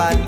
คู่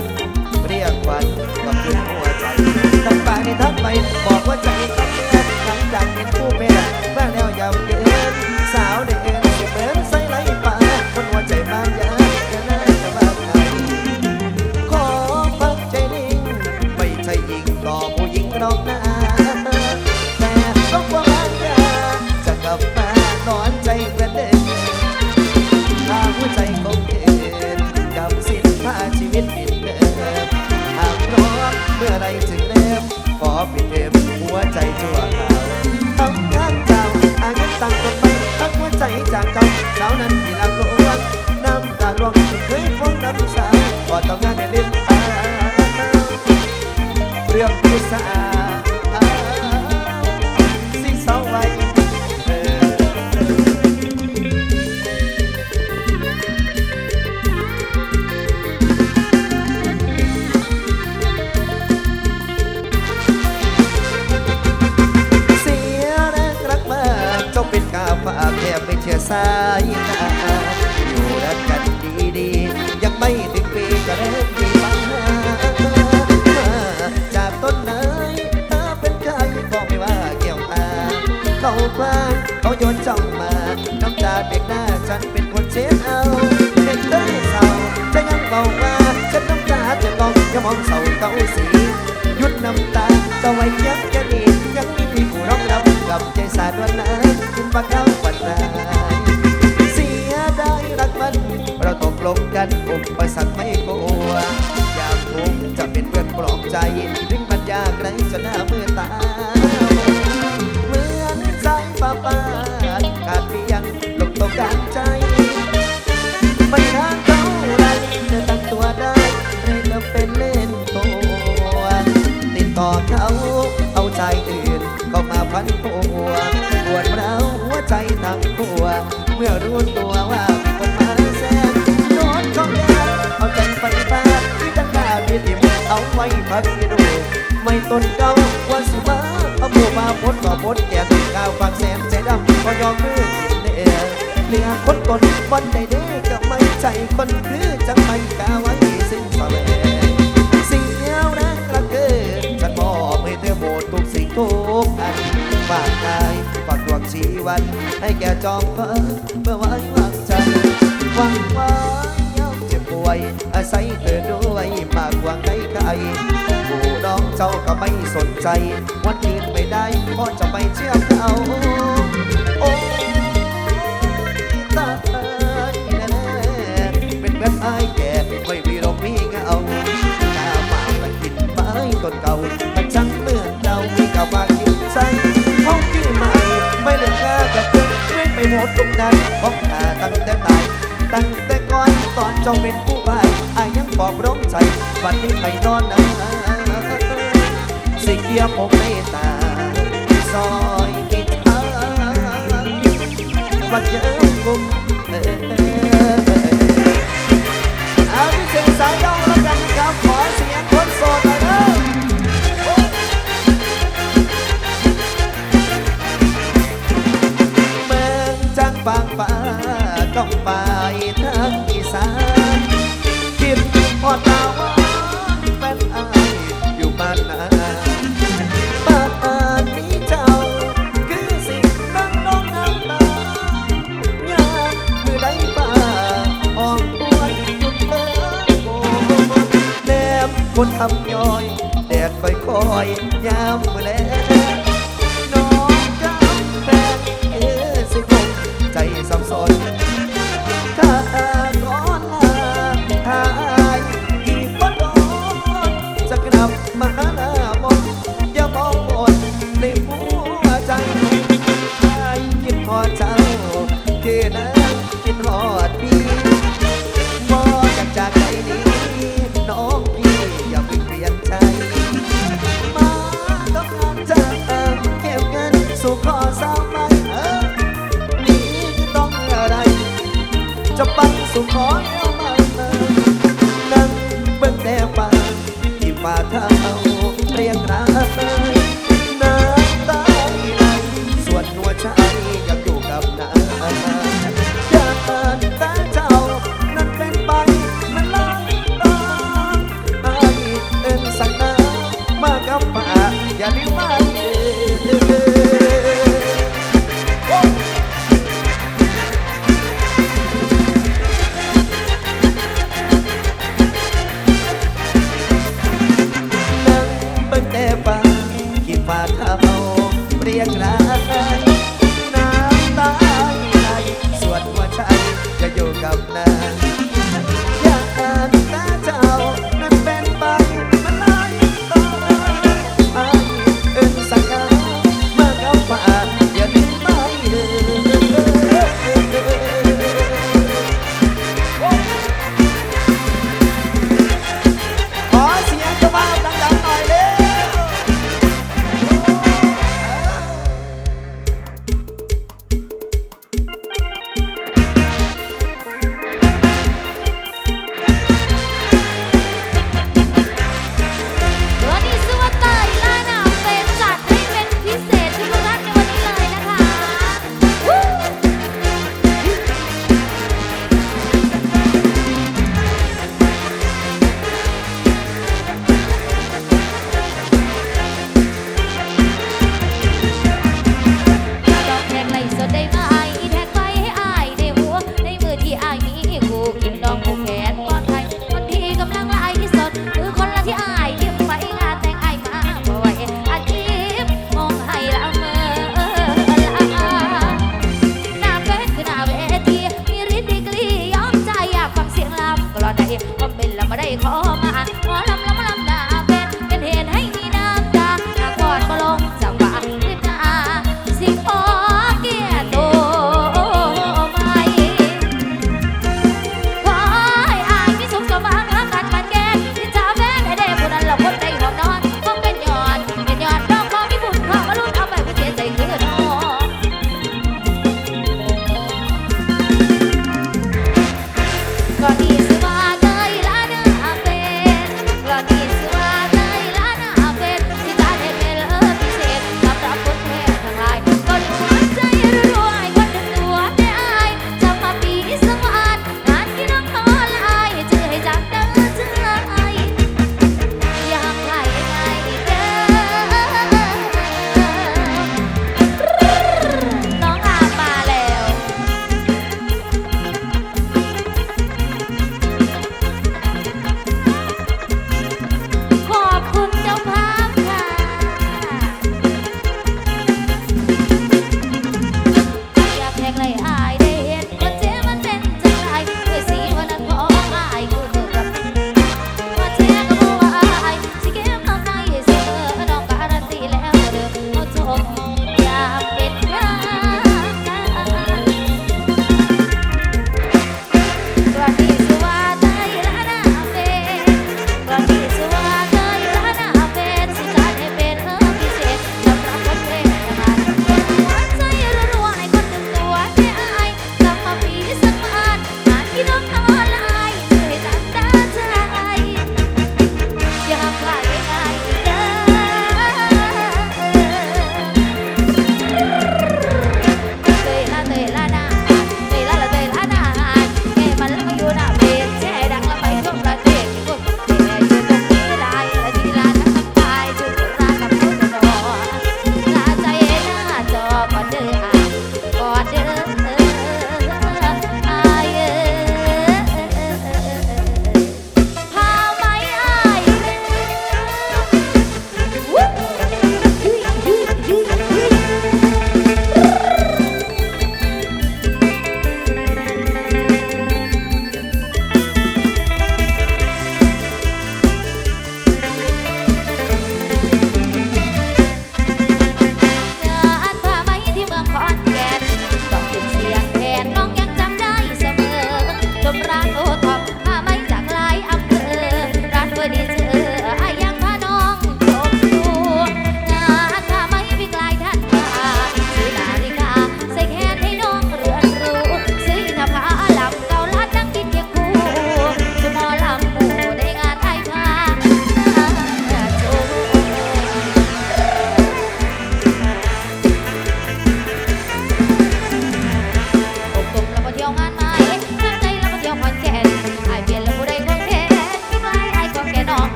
ลงกันอุปสรรคไม่กลัวอยากคงจะเป็นเพื่อนปลอบใจ ถึงมันยากไรจนหน้ามือตา เหมือนสายฟ้าปาขาดเพียงลงตรงกลางใจไม่นาเท่าไรจะตั้งตัวได้เลยจะเป็นเล่นตัวติดต่อเขาเอาใจอื่นก็มาพันผัว พักดูไม่ต้นเก่าว่าสิมาเอาหมูมาพดก็พดแก่ติดกาวฝากแสนใจดำก็ยอมมือกินเอเลียคนตนวันใดเด้ก็ไม่ใจคนคือจังไม่กาไว้สิ้นสลงสิ่งเดียวนะกระเกินฉันมอบให้เธอหมดทุกสิ่งทุกอันฝากกายฝากดวงชีวัน ให้แก่จอมฟ้าเมื่อไว้วางใจหวังไว้ยามเจ็บป่วยอาศัยเธอด้วยมากกว่าใครใคร จ้าก็ไม่สนใจ วันยืนไม่ได้พราะจะไปเชื่อเขาโอ้ตายแน่เป็นแบบไอ้ายแก่ไม่ค่อยมีลมมีเงาหน้ามามากินไม้ต้นเก่ามันช่างเหมือนเราที่กลับมากินใจห้องที่ใหม่ไม่เลือกหน้ากับเพื่อนไม่ไปหมดทุกนั้นเพราะขาตั้งแต่ตายตั้งแต่ก่อนตอนเจ้าเป็นผู้บายอายยังบอกร้องใจวันนี้ไปนอนนะ สิเกียร์ผมไม่ตาซอยกินทาวันเยอะกุมเออ น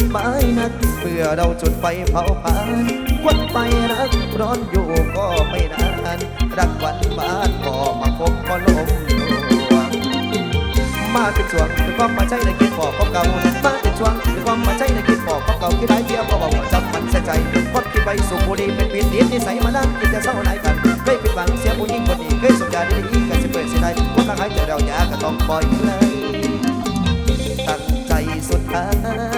กินไม้นักเพื่อเราจุดไฟเผาผลาญควันไปรักร้อนอยู่ก็ไม่นานรักวันบ้านก็มาคบก็ลมลวงมาเป็นช่วงเป็นความมาใจในคิดบอกของเก่ามาเป็นช่วงเป็นความมาใจในคิดบอกของเก่าที่ได้เดียวก็บอกว่าจำมันเสียใจคนคิดไปสูบบุรีเป็นปิดนิดนิสัยมานั่งกินจะเศร้าไหนกันเคยผิดหวังเสียผู้หญิงคนนี้เคยสุขยาดีๆกันสิเปิดสิได้คนละหายใจเราอยาก็ต้องปล่อยเลยตั้งใจสุดท้าย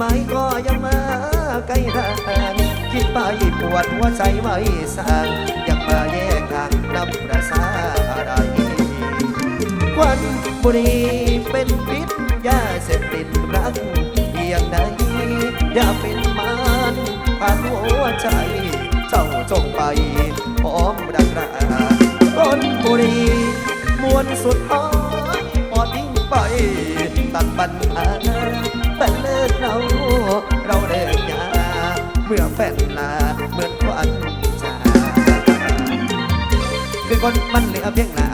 แต่สิ่งที่หมก็ยังมาใกล้ทางคิดไปปวดหัวใจไม่สร้างยังมาแยกทางนับประสาอะไรควันบุหรีเป็นพิษยาเสพติดรักเพียงใดอย่าเป็นมารผ่านหัวใจ เจ้าจงไปพร้อมรักราต้นบุรีมวลสุดท้ายพอทิ้งไปตัดปัญหา นลาเหมือนควันจาคือคนมันเหลือเพียงหน้า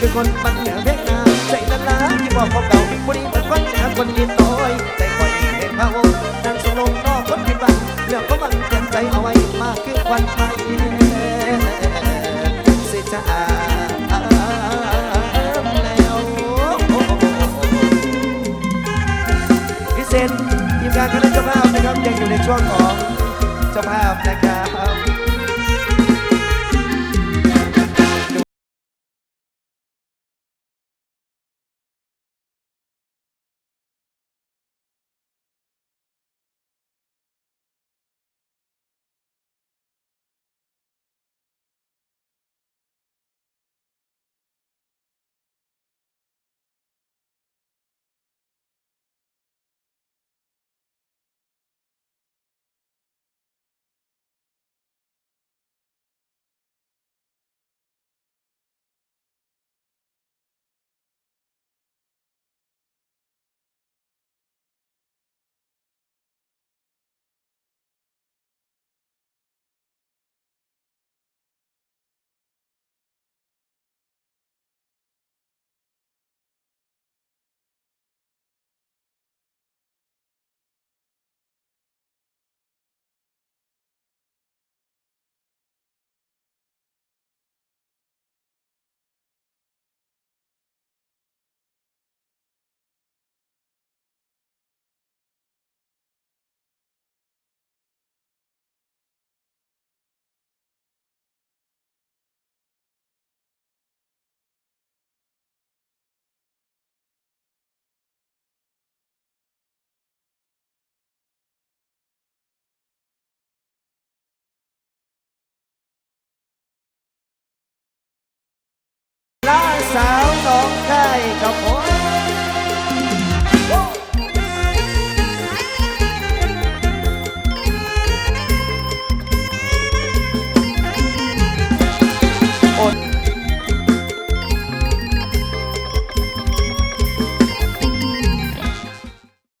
คือคนมันเหลือเพียงหน้าใจนั้นละที่บอกของเก่าบุรีมันฟังหาคนยินน้อยใจคอยเห็นพระองค์นั่งสงลงนอกคนผิดหวังเรื่องของมันเตือนใจเอาไว้มากคือควันไฟสิจะอาแล้วพิเศษทีมงานคณะเจ้าภาพนะครับยังอยู่ในช่วงของ เจ้าภาพนะครับ ล